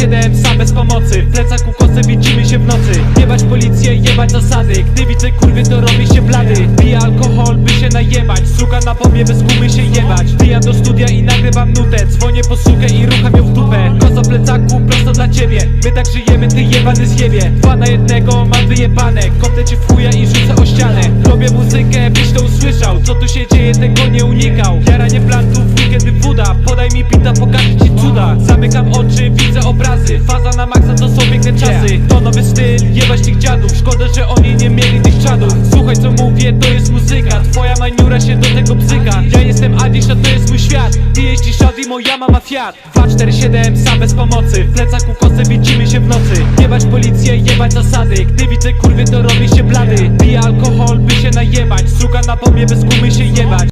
4-7, sam bez pomocy. W plecaku kosę widzimy się w nocy. Jebać policję, jebać zasady. Gdy widzę kurwy to robię się blady. Piję alkohol, by się najebać. Suka na pobie bez gumy się jebać. Wbijam do studia i nagrywam nutę. Dzwonię po sukę i rucham ją w dupę. Kosa plecaku, prosto dla ciebie. My tak żyjemy, ty jebany zjebie Dwa na jednego, mam wyjebane. Kopnę cię w chuja i rzucę o ścianę. Robię muzykę, byś to usłyszał. Co tu się dzieje, tego nie unikał nowy styl, jebać tych dziadów. Szkoda, że oni nie mieli tych czadów. Słuchaj co mówię, to jest muzyka. Twoja maniura się do tego bzyka. Ja jestem Adiś, a to jest mój świat. Ty jeździsz Audi, moja mama Fiat. 247, sam bez pomocy. W plecaku kosę widzimy się w nocy. Jebać policję, jebać zasady. Gdy widzę kurwy, to robię się blady. Piję alkohol, by się najebać. Suka na pomie, bez gumy się jebać